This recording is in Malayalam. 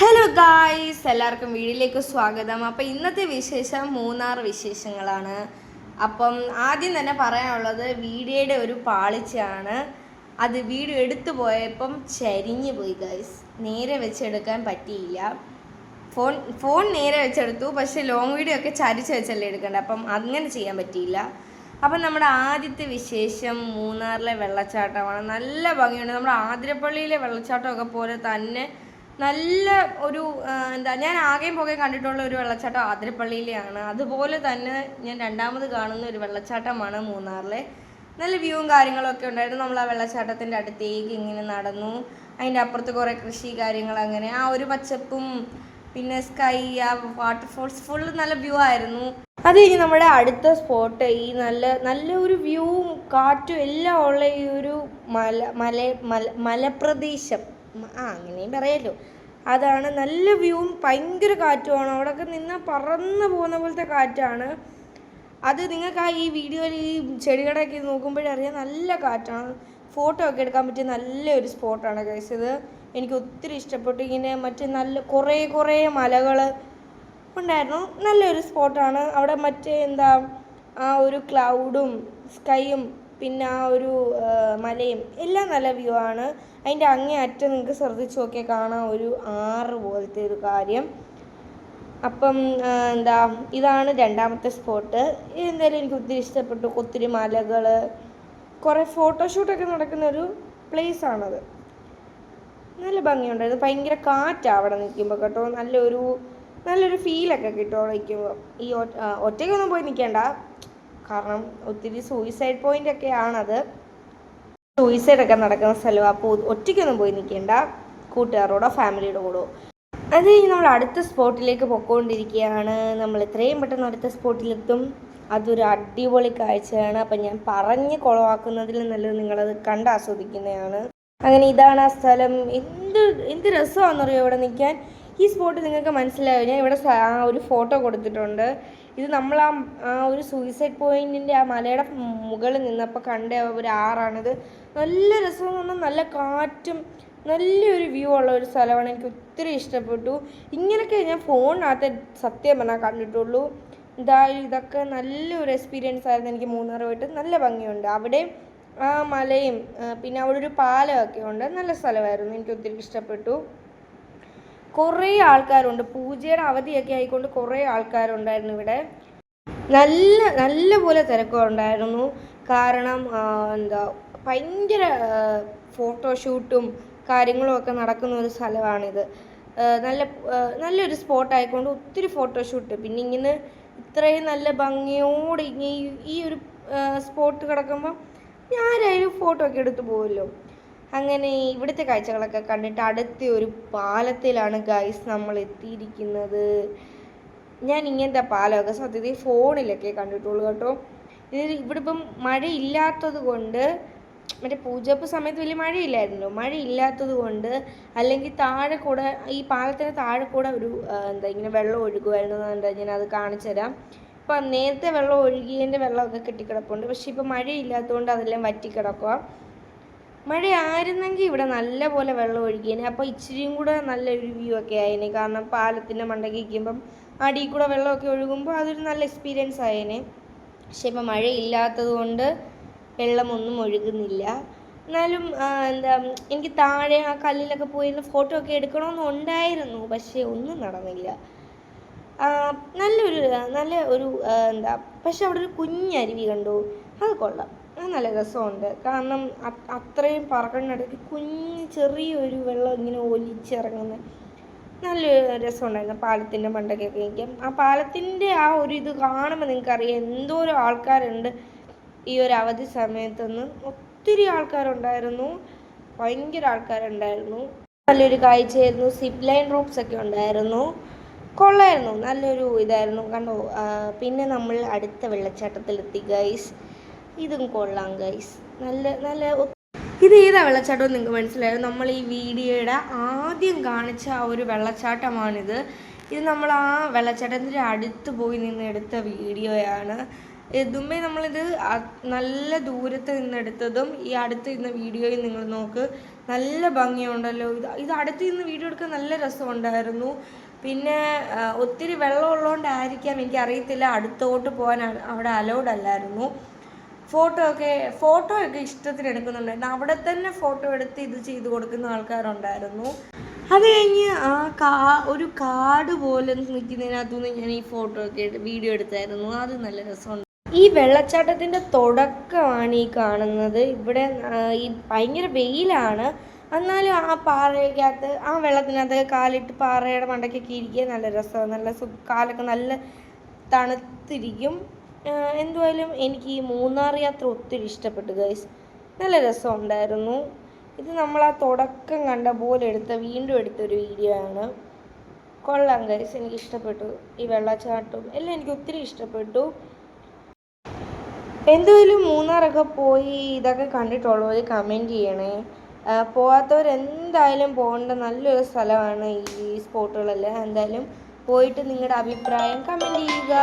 ഹലോ ഗായ്സ് എല്ലാവർക്കും വീട്ടിലേക്ക് സ്വാഗതം. അപ്പോൾ ഇന്നത്തെ വിശേഷം മൂന്നാർ വിശേഷങ്ങളാണ്. അപ്പം ആദ്യം തന്നെ പറയാനുള്ളത് വീഡിയോയുടെ ഒരു പാളിച്ചയാണ്. അത് വീഡിയോ എടുത്തു പോയപ്പം ചരിഞ്ഞു പോയി ഗായ്സ് നേരെ വെച്ചെടുക്കാൻ പറ്റിയില്ല. ഫോൺ ഫോൺ നേരെ വെച്ചെടുത്തു. പക്ഷേ ലോങ് വീഡിയോ ഒക്കെ ചരിച്ച് വെച്ചല്ലേ എടുക്കേണ്ടത്. അപ്പം അങ്ങനെ ചെയ്യാൻ പറ്റിയില്ല. അപ്പം നമ്മുടെ ആദ്യത്തെ വിശേഷം മൂന്നാറിലെ വെള്ളച്ചാട്ടമാണ്. നല്ല ഭംഗിയുണ്ട്. നമ്മുടെ ആതിരപ്പള്ളിയിലെ വെള്ളച്ചാട്ടമൊക്കെ പോലെ തന്നെ നല്ല ഒരു എന്താ ഞാൻ ആകെയും പുകയും കണ്ടിട്ടുള്ള ഒരു വെള്ളച്ചാട്ടം ആതിരപ്പള്ളിയിലെയാണ്. അതുപോലെ തന്നെ ഞാൻ രണ്ടാമത് കാണുന്ന ഒരു വെള്ളച്ചാട്ടമാണ് മൂന്നാറിലെ. നല്ല വ്യൂവും കാര്യങ്ങളൊക്കെ ഉണ്ടായിരുന്നു. നമ്മൾ ആ വെള്ളച്ചാട്ടത്തിന്റെ അടുത്തേക്ക് ഇങ്ങനെ നടന്നു. അതിന്റെ അപ്പുറത്ത് കുറേ കൃഷി കാര്യങ്ങൾ അങ്ങനെ. ആ ഒരു പച്ചപ്പും പിന്നെ സ്കൈ ആ വാട്ടർഫോൾസ് ഫുള്ള് നല്ല വ്യൂ ആയിരുന്നു. അത് കഴിഞ്ഞ് നമ്മുടെ അടുത്ത സ്പോട്ട് ഈ നല്ല നല്ല ഒരു വ്യൂവും കാറ്റും എല്ലാം ഉള്ള ഈ ഒരു മല മല മല മലപ്രദേശം. ആ അങ്ങനെയും പറയല്ലോ. അതാണ് നല്ല വ്യൂവും ഭയങ്കര കാറ്റുമാണ്. അവിടെയൊക്കെ നിന്ന് പറന്നു പോകുന്ന പോലത്തെ കാറ്റാണ്. അത് നിങ്ങൾക്ക് ആ ഈ വീഡിയോയിൽ ഈ ചെടികളൊക്കെ നോക്കുമ്പോഴേ അറിയാം നല്ല കാറ്റാണ്. ഫോട്ടോ ഒക്കെ എടുക്കാൻ പറ്റിയ നല്ലൊരു സ്പോട്ടാണ് ഗൈസ് ഇത്. എനിക്ക് ഒത്തിരി ഇഷ്ടപ്പെട്ടു. ഇങ്ങനെ മറ്റ് നല്ല കുറേ കുറേ മലകൾ ഉണ്ടായിരുന്നു. നല്ലൊരു സ്പോട്ടാണ്. അവിടെ മറ്റേ എന്താ ആ ഒരു ക്ലൗഡും സ്കൈയും പിന്നെ ആ ഒരു മലയും എല്ലാം നല്ല വ്യൂ ആണ്. അതിന്റെ അങ്ങേ അറ്റം നിങ്ങൾക്ക് ശ്രദ്ധിച്ച് നോക്കിയാൽ കാണാം ഒരു ആറ് പോലത്തെ ഒരു കാര്യം. അപ്പം എന്താ ഇതാണ് രണ്ടാമത്തെ സ്പോട്ട് എന്തായാലും എനിക്ക് ഒത്തിരി ഇഷ്ടപ്പെട്ടു. ഒത്തിരി മലകൾ കുറേ ഫോട്ടോഷൂട്ടൊക്കെ നടക്കുന്ന ഒരു place ആണത്. നല്ല ഭംഗിയുണ്ടായിരുന്നു. ഭയങ്കര കാറ്റാണ് അവിടെ നിൽക്കുമ്പോൾ കേട്ടോ. നല്ലൊരു നല്ലൊരു ഫീലൊക്കെ കിട്ടും അവിടെ നിൽക്കുമ്പോൾ ഈ ഒറ്റ- ഒറ്റയ്ക്കൊന്നും പോയി നിൽക്കേണ്ട. കാരണം ഒത്തിരി സൂയിസൈഡ് പോയിന്റ് ഒക്കെ ആണത് സൂയിസൈഡ് ഒക്കെ നടക്കുന്ന സ്ഥലമാണ് അപ്പോൾ ഒറ്റയ്ക്കൊന്നും പോയി നിൽക്കേണ്ട കൂട്ടുകാരോടോ ഫാമിലിയുടെ കൂടോ. അത് കഴിഞ്ഞ് നമ്മൾ അടുത്ത സ്പോട്ടിലേക്ക് പൊക്കോണ്ടിരിക്കുകയാണ് നമ്മൾ എത്രയും പെട്ടെന്ന് അടുത്ത സ്പോട്ടിലെത്തും അതൊരു അടിപൊളി കാഴ്ചയാണ്. അപ്പം ഞാൻ പറഞ്ഞ് കുളവാക്കുന്നതിൽ നല്ലത് നിങ്ങളത് കണ്ട് ആസ്വദിക്കുന്നതാണ്. അങ്ങനെ ഇതാണ് ആ സ്ഥലം. എന്ത് എന്ത് രസമാണെന്നറിയോ ഇവിടെ നിൽക്കാൻ? ഈ സ്പോട്ട് നിങ്ങൾക്ക് മനസ്സിലായോ? ഞാൻ ഇവിടെ ഒരു ഫോട്ടോ കൊടുത്തിട്ടുണ്ട്. ഇത് നമ്മൾ ആ ആ ഒരു സൂയിസൈഡ് പോയിന്റിന്റെ ആ മലയുടെ മുകളിൽ നിന്നപ്പോൾ കണ്ട ഒരു ആറാണിത്. നല്ല രസമെന്ന് പറഞ്ഞാൽ നല്ല കാറ്റും നല്ലൊരു വ്യൂ ഉള്ള ഒരു സ്ഥലമാണ്. എനിക്ക് ഒത്തിരി ഇഷ്ടപ്പെട്ടു. ഇങ്ങനെയൊക്കെ ഞാൻ ഫോണിനകത്ത് സത്യം പറഞ്ഞാൽ കണ്ടിട്ടുള്ളൂ. എന്തായാലും ഇതൊക്കെ നല്ലൊരു എക്സ്പീരിയൻസ് ആയിരുന്നു എനിക്ക് മൂന്നാർ പോയിട്ട്. നല്ല ഭംഗിയുണ്ട്. അവിടെ ആ മലയും പിന്നെ അവിടെ ഒരു പാലമൊക്കെ ഉണ്ട്. നല്ല സ്ഥലമായിരുന്നു. എനിക്ക് ഒത്തിരി ഇഷ്ടപ്പെട്ടു. കുറേ ആൾക്കാരുണ്ട്. പൂജയുടെ അവധിയൊക്കെ ആയിക്കൊണ്ട് കുറേ ആൾക്കാരുണ്ടായിരുന്നു ഇവിടെ. നല്ല നല്ല പോലെ തിരക്കുണ്ടായിരുന്നു കാരണം എന്താ ഭയങ്കര ഫോട്ടോഷൂട്ടും കാര്യങ്ങളും ഒക്കെ നടക്കുന്ന ഒരു സ്ഥലമാണിത്. നല്ല നല്ലൊരു സ്പോട്ട് ആയിക്കൊണ്ട് ഒത്തിരി ഫോട്ടോഷൂട്ട്. പിന്നെ ഇങ്ങനെ ഇത്രയും നല്ല ഭംഗിയോടെ ഈ ഒരു സ്പോട്ട് കിടക്കുമ്പോൾ ആരായാലും ഫോട്ടോ ഒക്കെ എടുത്തു പോകുമല്ലോ അങ്ങനെ ഇവിടുത്തെ കാഴ്ചകളൊക്കെ കണ്ടിട്ട് അടുത്ത ഒരു പാലത്തിലാണ് ഗൈസ് നമ്മൾ എത്തിയിരിക്കുന്നത്. ഞാൻ ഇങ്ങനത്തെ പാലമൊക്കെ സത്യത്തിൽ ഫോണിലൊക്കെ കണ്ടിട്ടുള്ളൂ കേട്ടോ. ഇത് ഇവിടെ ഇപ്പം മഴയില്ലാത്തത് കൊണ്ട് മറ്റേ പൂജപ്പ് സമയത്ത് വലിയ മഴയില്ലായിരുന്നല്ലോ മഴയില്ലാത്തത് കൊണ്ട് അല്ലെങ്കിൽ താഴെ കൂടെ ഈ പാലത്തിന് താഴെ കൂടെ ഒരു എന്താ ഇങ്ങനെ വെള്ളം ഒഴുകുമായിരുന്നു എന്നുണ്ടെങ്കിൽ ഞാൻ അത് കാണിച്ചു തരാം. ഇപ്പം നേരത്തെ വെള്ളം ഒഴുകിയതിന്റെ വെള്ളമൊക്കെ കെട്ടിക്കിടപ്പുണ്ട്. പക്ഷേ ഇപ്പം മഴയില്ലാത്തതുകൊണ്ട് അതെല്ലാം വറ്റിക്കിടക്കുക മഴയായിരുന്നെങ്കിൽ ഇവിടെ നല്ലപോലെ വെള്ളം ഒഴുകിയേനെ. അപ്പോൾ ഇച്ചിരിയും കൂടെ നല്ലൊരു വ്യൂ ഒക്കെ ആയേനെ. കാരണം പാലത്തിന്റെ മണ്ടയ്ക്ക് ഇരിക്കുമ്പം അടിയിൽ കൂടെ വെള്ളമൊക്കെ ഒഴുകുമ്പോൾ അതൊരു നല്ല എക്സ്പീരിയൻസ് ആയേനെ. പക്ഷെ ഇപ്പം മഴയില്ലാത്തത് കൊണ്ട് വെള്ളമൊന്നും ഒഴുകുന്നില്ല. എന്നാലും എന്താ എനിക്ക് താഴെ ആ കല്ലിലൊക്കെ പോയിരുന്ന് ഫോട്ടോ ഒക്കെ എടുക്കണമെന്നുണ്ടായിരുന്നു പക്ഷേ ഒന്നും നടന്നില്ല. നല്ലൊരു നല്ല ഒരു എന്താ പക്ഷെ അവിടെ ഒരു കുഞ്ഞരുവി കണ്ടു. അത് കൊള്ളാം. അത് നല്ല രസമുണ്ട്. കാരണം അത്രയും പറക്കണിടയ്ക്ക് കുഞ്ഞ് ചെറിയൊരു വെള്ളം ഇങ്ങനെ ഒലിച്ചിറങ്ങുന്ന നല്ല രസമുണ്ടായിരുന്നു. പാലത്തിന്റെ മണ്ടയ്ക്കൊക്കെ എനിക്ക് ആ പാലത്തിന്റെ ആ ഒരു ഇത് കാണുമ്പോൾ നിങ്ങൾക്കറിയാം എന്തോരം ആൾക്കാരുണ്ട് ഈ ഒരു അവധി സമയത്തൊന്ന്. ഒത്തിരി ആൾക്കാരുണ്ടായിരുന്നു. ഭയങ്കര ആൾക്കാരുണ്ടായിരുന്നു. നല്ലൊരു കാഴ്ചയായിരുന്നു. സിപ്പ് ലൈൻ റൂപ്സ് ഒക്കെ ഉണ്ടായിരുന്നു. കൊള്ളായിരുന്നു. നല്ലൊരു ഇതായിരുന്നു. കണ്ടോ? പിന്നെ നമ്മൾ അടുത്ത വെള്ളച്ചാട്ടത്തിലെത്തി ഗൈസ് ഇതും കൊള്ളാം ഗൈസ് നല്ല നല്ല ഇത് ഏതാ വെള്ളച്ചാട്ടം നിങ്ങൾക്ക് മനസ്സിലായത് നമ്മൾ ഈ വീഡിയോയുടെ ആദ്യം കാണിച്ച ആ ഒരു വെള്ളച്ചാട്ടമാണിത്. ഇത് നമ്മൾ ആ വെള്ളച്ചാട്ടത്തിന്റെ അടുത്ത് പോയി നിന്ന് എടുത്ത വീഡിയോയാണ്. ഇതുമ്മേ നമ്മളിത് നല്ല ദൂരത്ത് നിന്നെടുത്തതും ഈ അടുത്ത് നിന്ന് വീഡിയോയും നിങ്ങൾ നോക്ക്. നല്ല ഭംഗിയുണ്ടല്ലോ. ഇത് ഇത് അടുത്ത് നിന്ന് വീഡിയോ എടുക്കാൻ നല്ല രസമുണ്ടായിരുന്നു. പിന്നെ ഒത്തിരി വെള്ളം ഉള്ളതുകൊണ്ടായിരിക്കാം എനിക്കറിയത്തില്ല അടുത്തോട്ട് പോകാൻ അവിടെ അലൗഡ് അല്ലായിരുന്നു. ഫോട്ടോ ഒക്കെ ഫോട്ടോ ഒക്കെ ഇഷ്ടത്തിന് എടുക്കുന്നുണ്ടായിരുന്നു അവിടെ തന്നെ ഫോട്ടോ എടുത്ത് ഇത് ചെയ്ത് കൊടുക്കുന്ന ആൾക്കാരുണ്ടായിരുന്നു. അത് കഴിഞ്ഞ് ആ കാ ഒരു കാട് പോലെ നിൽക്കുന്നതിനകത്തുനിന്ന് ഞാൻ ഈ ഫോട്ടോ ഒക്കെ വീഡിയോ എടുത്തായിരുന്നു. അത് നല്ല രസമുണ്ട്. ഈ വെള്ളച്ചാട്ടത്തിന്റെ തുടക്കമാണ് ഈ കാണുന്നത്. ഇവിടെ ഈ ഭയങ്കര വെയിലാണ്. എന്നാലും ആ പാറയ്ക്കകത്ത് ആ വെള്ളത്തിനകത്ത് കാലിട്ട് പാറയുടെ മണ്ടയ്ക്കൊക്കെ ഇരിക്കാൻ നല്ല രസമാണ്. നല്ല കാലൊക്കെ നല്ല തണുത്തിരിക്കും. എന്തുവായാലും എനിക്ക് ഈ മൂന്നാർ യാത്ര ഒത്തിരി ഇഷ്ടപ്പെട്ടു ഗൈസ് നല്ല രസമുണ്ടായിരുന്നു ഇത് നമ്മൾ ആ തുടക്കം കണ്ട പോലെ എടുത്ത വീണ്ടും എടുത്തൊരു വീഡിയോ ആണ്. കൊള്ളാം ഗൈസ് എനിക്ക് ഇഷ്ടപ്പെട്ടു. ഈ വെള്ളച്ചാട്ടവും എല്ലാം എനിക്ക് ഒത്തിരി ഇഷ്ടപ്പെട്ടു. എന്തുവായാലും മൂന്നാറൊക്കെ പോയി ഇതൊക്കെ കണ്ടിട്ടുള്ളവർ കമന്റ് ചെയ്യണേ. പോവാത്തവരെന്തായാലും പോകേണ്ട നല്ലൊരു സ്ഥലമാണ് ഈ സ്പോട്ടുകളെല്ലാം എന്തായാലും പോയിട്ട് നിങ്ങളുടെ അഭിപ്രായം കമന്റ് ചെയ്യുക.